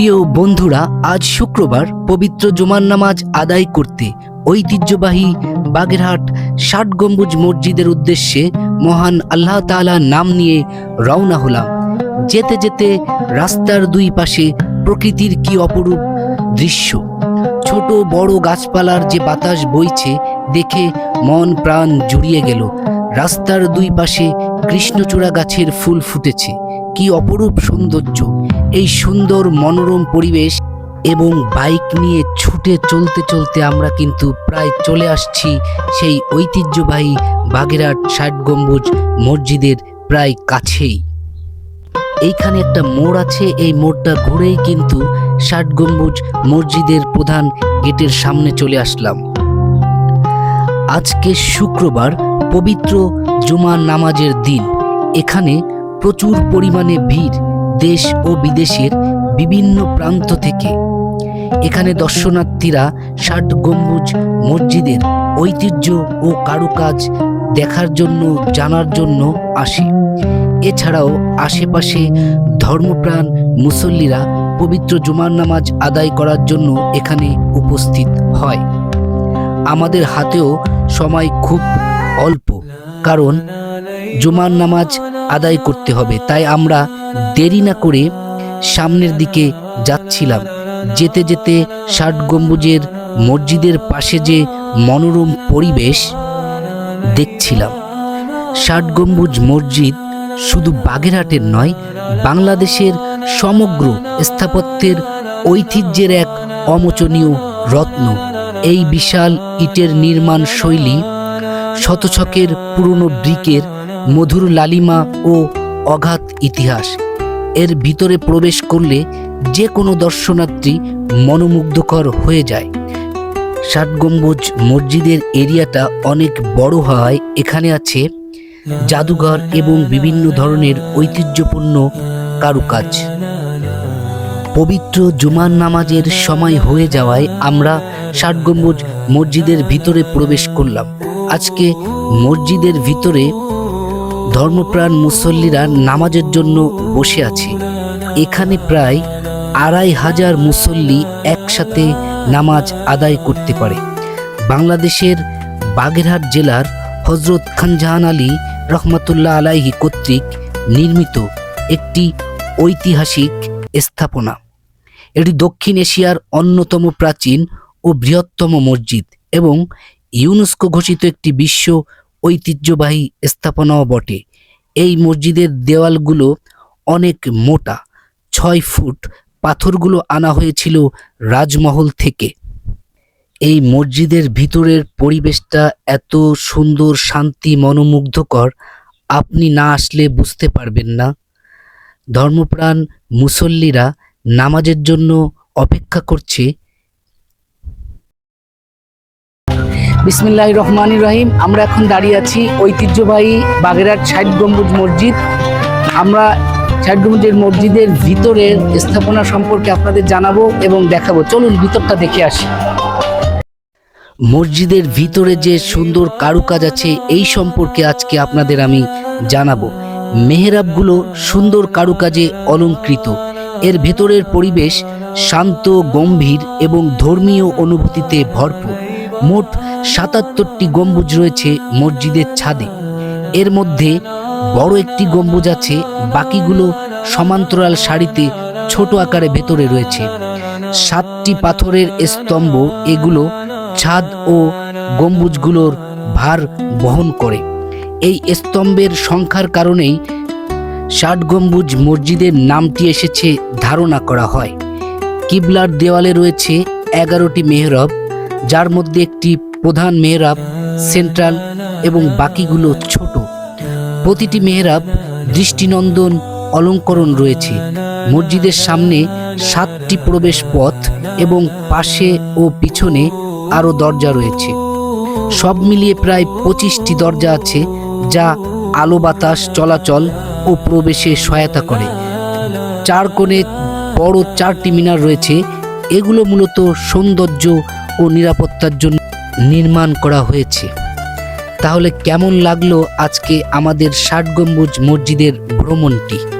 প্রিয় বন্ধুরা, আজ শুক্রবার পবিত্র জুমার নামাজ আদায় করতে ঐতিহ্যবাহী বাগেরহাট ষাট গম্বুজ মসজিদের উদ্দেশ্যে মহান আল্লাহ তাআলা নাম নিয়ে রওনা হলাম। যেতে যেতে রাস্তার দুই পাশে প্রকৃতির কি অপরূপ দৃশ্য। ছোট বড় গাছপালার যে বাতাস বইছে, দেখে মন প্রাণ জুড়িয়ে গেল। রাস্তার দুই পাশে কৃষ্ণচূড়া গাছের ফুল ফুটেছে। কি অপরূপ সৌন্দর্য! এই সুন্দর মনোরম পরিবেশ এবং বাইক নিয়ে ছুটে চলতে চলতে আমরা কিন্তু প্রায় চলে আসছি সেই ঐতিহ্যবাহী বাগেরহাট ষাট গম্বুজ মসজিদের প্রায় কাছেই। এইখানে একটা মোড় আছে, এই মোড়টা ঘুরেই কিন্তু ষাট গম্বুজ মসজিদের প্রধান গেটের সামনে চলে আসলাম। আজকে শুক্রবার পবিত্র জুমা নামাজের দিন। এখানে প্রচুর পরিমাণে ভিড়। দেশ ও বিদেশের বিভিন্ন প্রান্ত থেকে। এখানে দর্শনার্থীরা ষাট গম্বুজ, মসজিদের ঐতিহ্য ও কারুকাজ দেখার জন্য, জানার জন্য আসে। এছাড়াও আশেপাশে ধর্মপ্রাণ মুসল্লিরা পবিত্র জুমার নামাজ আদায় করার জন্য এখানে উপস্থিত হয়। আমাদের হাতেও সময় খুব অল্প, কারণ জুমার নামাজ আদায় করতে হবে। তাই আমরা দেরি না করে সামনের দিকে যাচ্ছিলাম। যেতে যেতে ষাট গম্বুজের মসজিদের পাশে যে মনোরম পরিবেশ দেখছিলাম। ষাট গম্বুজ মসজিদ শুধু বাগেরহাটের নয়, বাংলাদেশের সমগ্র স্থাপত্যের ঐতিহ্যের এক অমোচনীয় রত্ন। এই বিশাল ইটের নির্মাণ শৈলী শতশকের পুরনো ব্রিকের মধুর লালিমা ও অগাধ ইতিহাস। এর ভিতরে প্রবেশ করলে যে কোনো দর্শনার্থী মনোমুগ্ধকর হয়ে যায়। ষাট গম্বুজ মসজিদের এরিয়াটা অনেক বড় হওয়ায় এখানে আছে জাদুঘর এবং বিভিন্ন ধরনের ঐতিহ্যপূর্ণ কারুকাজ। পবিত্র জুমার নামাজের সময় হয়ে যাওয়ায় আমরা ষাট গম্বুজ মসজিদের ভিতরে প্রবেশ করলাম। আজকে মসজিদের ভিতরে ধর্মপ্রাণ মুসল্লিরা নামাজের জন্য বসে আছে। এখানে প্রায় আড়াই হাজার মুসল্লি একসাথে নামাজ আদায় করতে পারে। বাংলাদেশের বাগেরহাট জেলার হজরত খানজাহান আলী রহমতুল্লাহ আলাইহি কর্তৃক নির্মিত একটি ঐতিহাসিক স্থাপনা। এটি দক্ষিণ এশিয়ার অন্যতম প্রাচীন ও বৃহত্তম মসজিদ এবং ইউনেস্কো ঘোষিত একটি বিশ্ব ঐতিহ্যবাহী স্থাপনাও বটে। এই মসজিদের দেওয়ালগুলো অনেক মোটা। ছয় ফুট পাথরগুলো আনা হয়েছিল রাজমহল থেকে। এই মসজিদের ভিতরের পরিবেশটা এত সুন্দর, শান্তি, মনোমুগ্ধকর, আপনি না আসলে বুঝতে পারবেন না। ধর্মপ্রাণ মুসল্লিরা নামাজের জন্য অপেক্ষা করছে। বিসমিল্লাহ রহমান রহিম। আমরা এখন দাঁড়িয়ে আছি ঐতিহ্যবাহী বাগেরহাট ষাট গম্বুজ মসজিদ। আমরা ষাট গম্বুজের মসজিদের ভিতরের স্থাপনা সম্পর্কে আপনাদের জানাব এবং দেখাবো। চলুন ভিতরটা দেখে আসি। মসজিদের ভিতরে যে সুন্দর কারুকাজ আছে, এই সম্পর্কে আজকে আপনাদের আমি জানাব। মেহরাবগুলো সুন্দর কারুকাজে অলঙ্কৃত। এর ভেতরের পরিবেশ শান্ত, গম্ভীর এবং ধর্মীয় অনুভূতিতে ভরপুর। মোট সাতাত্তরটি গম্বুজ রয়েছে মসজিদের ছাদে। এর মধ্যে বড় একটি গম্বুজ আছে, বাকিগুলো সমান্তরাল সারিতে ছোট আকারে ভেতরে রয়েছে। সাতটি পাথরের স্তম্ভ এগুলো ছাদ ও গম্বুজগুলোর ভার বহন করে। এই স্তম্ভের সংখ্যার কারণেই ষাট গম্বুজ মসজিদের নামটি এসেছে ধারণা করা হয়। কিবলার দেওয়ালে রয়েছে এগারোটি মেহরব, যার মধ্যে একটি প্রধান মেহরাব, সেন্ট্রাল এবং বাকিগুলো ছোট। প্রতিটি মেহরাব দৃষ্টিনন্দন, অলঙ্করণ রয়েছে। মসজিদের সামনে সাতটি প্রবেশ পথ এবং পাশে ও পিছনে আরও দরজা রয়েছে। সব মিলিয়ে প্রায় পঁচিশটি দরজা আছে যা আলো বাতাস, চলাচল ও প্রবেশে সহায়তা করে। চার কোণে বড় চারটি মিনার রয়েছে। এগুলো মূলত সৌন্দর্য ও নিরাপত্তার জন্য নির্মাণ করা হয়েছে। তাহলে কেমন লাগল আজকে আমাদের ষাট গম্বুজ মসজিদের ভ্রমণটি?